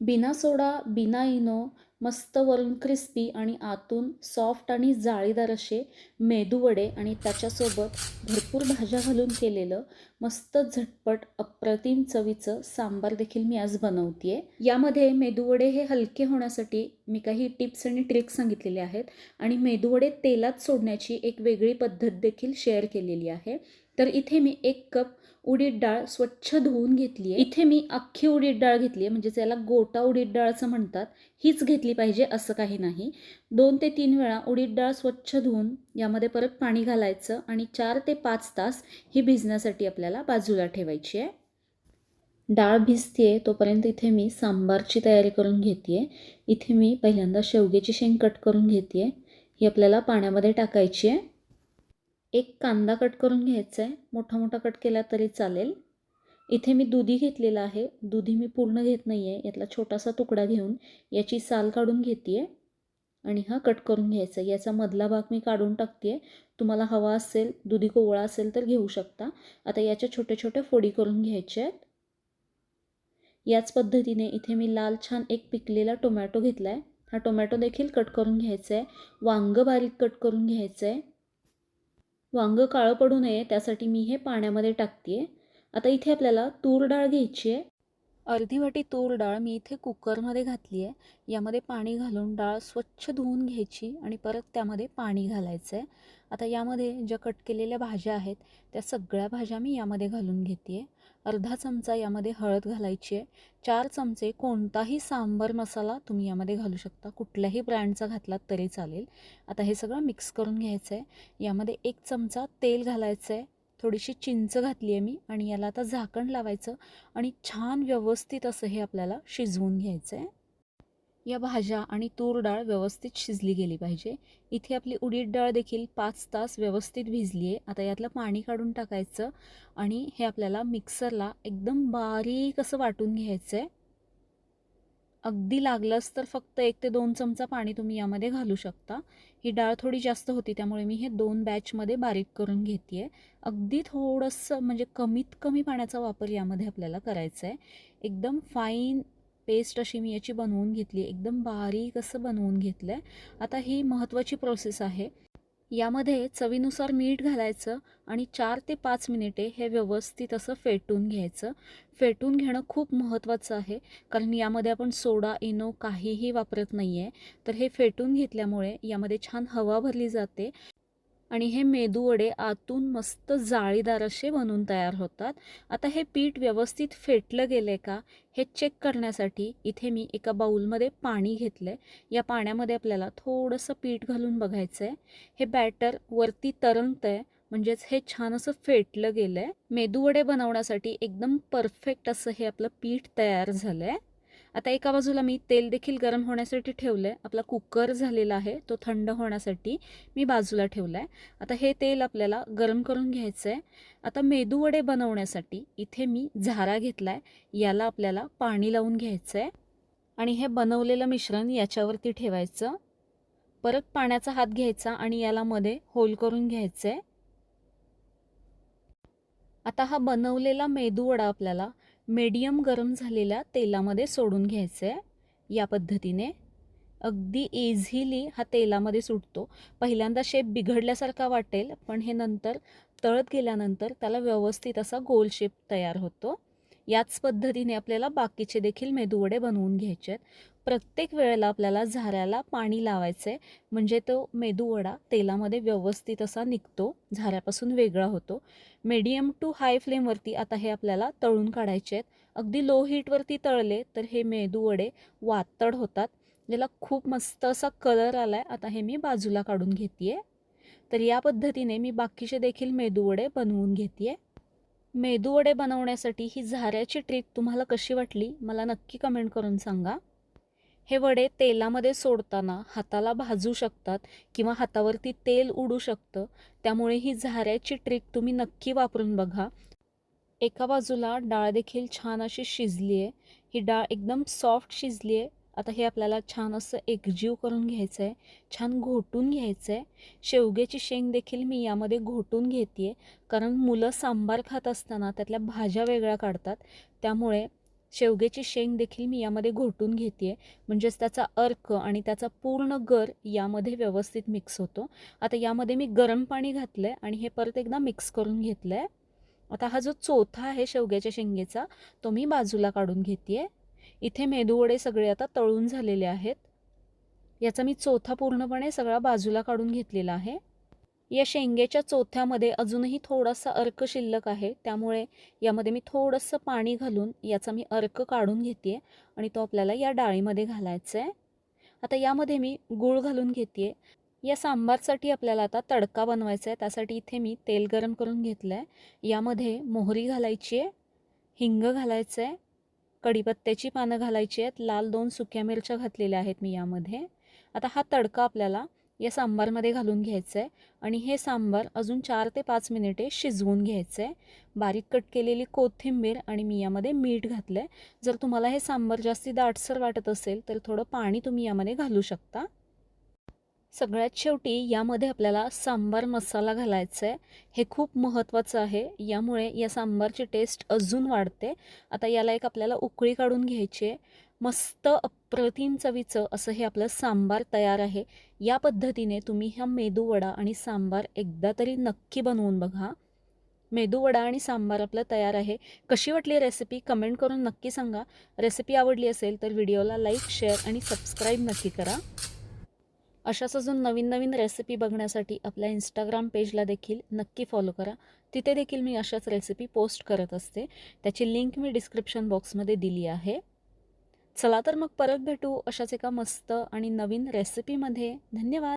बिना सोडा बिना इनो मस्त वरून क्रिस्पी आणि आतून सॉफ्ट आणि जाळीदार असे मेदूवडे आणि त्याच्यासोबत भरपूर भाज्या घालून केलेलं मस्त झटपट अप्रतिम चवीचं सांबार देखील मी आज बनवते यामध्ये मेदूवडे हे हलके होण्यासाठी मी काही टिप्स आणि ट्रिक्स सांगितलेले आहेत आणि मेदूवडे तेलात सोडण्याची एक वेगळी पद्धत देखील शेअर केलेली आहे. तर इथे मी एक कप उडीद डाळ स्वच्छ धुवून घेतली आहे. इथे मी अख्खी उडीद डाळ घेतली आहे म्हणजे त्याला गोटा उडीद डाळ असं म्हणतात हीच घेतली पाहिजे असं काही नाही. दोन ते तीन वेळा उडीद डाळ स्वच्छ धुवून यामध्ये परत पाणी घालायचं आणि चार ते पाच तास ही भिजण्यासाठी आपल्याला बाजूला ठेवायची आहे. डाळ भिजते तोपर्यंत इथे मी सांबारची तयारी करून घेते इथे मी पहिल्यांदा शेवग्याची शेंग कट करून घेते ही आपल्याला पाण्यामध्ये टाकायची आहे. एक कांदा कट करून घ्यायचा आहे. मोठा मोठा कट केला तरी चालेल. इथे मी दुधी घेतलेला आहे. दुधी मी पूर्ण घेत नाही आहे यातला छोटासा तुकडा घेऊन याची साल काढून घेते आहे आणि हा कट करून घ्यायचा याचा मधला भाग मी काढून टाकते आहे तुम्हाला हवा असेल दुधी कोवळा असेल तर घेऊ शकता. आता याच्या छोट्या छोट्या फोडी करून घ्यायच्या आहेत. याच पद्धतीने इथे मी लाल छान एक पिकलेला टोमॅटो घेतला आहे हा टोमॅटो देखील कट करून घ्यायचा आहे. वांगं बारीक कट करून घ्यायचं आहे. वांगं काळं पडू नये त्यासाठी मी हे पाण्यामध्ये टाकते आहे आता इथे आपल्याला तूर डाळ घ्यायची आहे. अर्धी वाटी तूर डाळ मी इथे कुकरमध्ये घातली आहे. यामध्ये पाणी घालून डाळ स्वच्छ धुवून घ्यायची आणि परत त्यामध्ये पाणी घालायचं आहे आता यामध्ये ज्या कट केलेल्या भाज्या आहेत त्या सगळ्या भाज्या मी यामध्ये घालून घेते अर्धा चमचा यामध्ये हळद घालायची आहे चार चमचे कोणताही सांबर मसाला तुम्ही यामध्ये घालू शकता. कुठल्याही ब्रँडचा घातलात तरी चालेल. आता हे सगळं मिक्स करून घ्यायचं आहे यामध्ये एक चमचा तेल घालायचं आहे थोडीशी चिंच घातली आहे मी आणि याला आता झाकण लावायचं आणि छान व्यवस्थित असं हे आपल्याला शिजवून घ्यायचं आहे या भाज्या आणि तूर डाळ व्यवस्थित शिजली गेली पाहिजे. इथे आपली उडीद डाळ देखील पाच तास व्यवस्थित भिजली आहे आता यातलं पाणी काढून टाकायचं आणि हे आपल्याला मिक्सरला एकदम बारीक असं वाटून घ्यायचं आहे अगदी लागलंच तर फक्त एक ते दोन चमचा पाणी तुम्ही यामध्ये घालू शकता. ही डाळ थोडी जास्त होती त्यामुळे मी हे दोन बॅचमध्ये बारीक करून घेते आहे अगदी थोडंसं म्हणजे कमीत कमी पाण्याचा वापर यामध्ये आपल्याला करायचा आहे एकदम फाईन पेस्ट अशी मी याची बनवून घेतली एकदम बारीक असं बनवून घेतलं आहे आता ही महत्त्वाची प्रोसेस आहे. यामध्ये चवीनुसार मीठ घालायचं आणि चार ते पाच मिनिटे हे व्यवस्थित असं फेटून घ्यायचं. फेटून घेणं खूप महत्त्वाचं आहे कारण यामध्ये आपण सोडा इनो काहीही वापरत नाही आहे तर हे फेटून घेतल्यामुळे यामध्ये छान हवा भरली जाते. आणि हे मेदूवडे आतून मस्त जाळीदार असे बनून तयार होतात. आता हे पीठ व्यवस्थित फेटलं गेलं आहे का हे चेक करण्यासाठी इथे मी एका बाऊलमध्ये पाणी घेतलं आहे या पाण्यामध्ये आपल्याला थोडंसं पीठ घालून बघायचं आहे हे बॅटर वरती तरंगतं आहे म्हणजेच हे छान असं फेटलं गेलं आहे मेदूवडे बनवण्यासाठी एकदम परफेक्ट असं हे आपलं पीठ तयार झालं आहे आता एका बाजूला मी तेल देखील गरम होण्यासाठी ठेवलं आहे आपला कुकर झालेला आहे तो थंड होण्यासाठी मी बाजूला ठेवला आहे आता हे तेल आपल्याला गरम करून घ्यायचं आहे आता मेदूवडे बनवण्यासाठी इथे मी झारा घेतला आहे याला आपल्याला पाणी लावून घ्यायचं आहे आणि हे बनवलेलं मिश्रण याच्यावरती ठेवायचं. परत पाण्याचा हात घ्यायचा आणि याला मध्ये होल करून घ्यायचं आहे आता हा बनवलेला मेदूवडा आपल्याला मीडियम गरम झालेल्या तेलामध्ये सोडून घ्यायचं आहे या पद्धतीने. अगदी इझिली हा तेलामध्ये सुटतो. पहिल्यांदा शेप बिघडल्यासारखा वाटेल पण हे नंतर तळत गेल्यानंतर त्याला व्यवस्थित असा गोल शेप तयार होतो. याच पद्धतीने आपल्याला बाकीचे देखील मेदूवडे बनवून घ्यायचे आहेत प्रत्येक वेळेला आपल्याला झाऱ्याला पाणी लावायचं आहे म्हणजे तो मेदूवडा तेलामध्ये व्यवस्थित असा निघतो. झाऱ्यापासून वेगळा होतो. मीडियम टू हाय फ्लेमवरती आता हे आपल्याला तळून काढायचे आहेत. अगदी लो हीटवरती तळले तर हे मेदूवडे वातड होतात. ज्याला खूप मस्त असा कलर आला आहे आता हे मी बाजूला काढून घेते आहे तर या पद्धतीने मी बाकीचे देखील मेदूवडे बनवून घेते आहे मेदूवडे बनवण्यासाठी ही झाऱ्याची ट्रिक तुम्हाला कशी वाटली? मला नक्की कमेंट करून सांगा. हे वडे तेलामध्ये सोडताना हाताला भाजू शकतात किंवा हातावरती तेल उडू शकतं. त्यामुळे ही झाऱ्याची ट्रिक तुम्ही नक्की वापरून बघा. एका बाजूला डाळ देखील छान अशी शिजली आहे ही डाळ एकदम सॉफ्ट शिजली आहे आता हे आपल्याला छान असं एकजीव करून घ्यायचं आहे छान घोटून घ्यायचं आहे शेवग्याची शेंग देखील मी यामध्ये घोटून घेते आहे कारण मुलं सांबार खात असताना त्यातल्या भाज्या वेगळ्या काढतात. त्यामुळे शेवग्याची शेंग देखील मी यामध्ये घोटून घेते म्हणजेच त्याचा अर्क आणि त्याचा पूर्ण गर यामध्ये व्यवस्थित मिक्स होतो. आता यामध्ये मी गरम पाणी घातलं आहे आणि हे परत एकदा मिक्स करून घेतलं आहे आता हा जो चोथा आहे शेवग्याच्या शेंगेचा तो मी बाजूला काढून घेते आहे इथे मेदूवडे सगळे आता तळून झालेले आहेत. याचा मी चोथा पूर्णपणे सगळा बाजूला काढून घेतलेला आहे. या शेंगेच्या चोथ्यामध्ये अजूनही थोडासा अर्क शिल्लक आहे. त्यामुळे यामध्ये मी थोडंसं पाणी घालून याचा मी अर्क काढून घेते आणि तो आपल्याला या डाळीमध्ये घालायचा आहे आता यामध्ये मी गूळ घालून घेते या सांबारसाठी आपल्याला आता तडका बनवायचा आहे त्यासाठी इथे मी तेल गरम करून घेतलं आहे यामध्ये मोहरी घालायची आहे हिंग घालायचं आहे कढीपत्त्याची पानं घालायची आहेत. लाल दोन सुक्या मिरच्या घातलेल्या आहेत मी यामध्ये. आता हा तडका आपल्याला या सांबारमध्ये घालून घ्यायचं आहे आणि हे सांबार अजून चार ते पाच मिनिटे शिजवून घ्यायचं आहे बारीक कट केलेली कोथिंबीर आणि मी यामध्ये मीठ घातलं आहे जर तुम्हाला हे सांबार जास्ती दाटसर वाटत असेल तर थोडं पाणी तुम्ही यामध्ये घालू शकता. सगळ्यात शेवटी यामध्ये आपल्याला सांबार मसाला घालायचा आहे हे खूप महत्त्वाचं आहे. यामुळे या सांबारची टेस्ट अजून वाढते. आता याला एक आपल्याला उकळी काढून घ्यायची आहे. मस्त अप्रतिम चवीचं असं हे आपलं सांबार तयार आहे. या पद्धतीने तुम्ही हा मेदूवडा आणि सांबार एकदा तरी नक्की बनवून बघा. मेदूवडा आणि सांबार आपलं तयार आहे. कशी वाटली रेसिपी कमेंट करून नक्की सांगा. रेसिपी आवडली असेल तर व्हिडिओला लाईक शेअर आणि सबस्क्राईब नक्की करा. अशाच अजून नवीन नवीन रेसिपी बघण्यासाठी आपल्या इंस्टाग्राम पेजला देखील नक्की फॉलो करा. तिथे देखील मी अशाच रेसिपी पोस्ट करत असते. त्याची लिंक मी डिस्क्रिप्शन बॉक्समध्ये दिली आहे. चला तर मग परत भेटू अशाच एका मस्त आणि नवीन रेसिपीमध्ये धन्यवाद.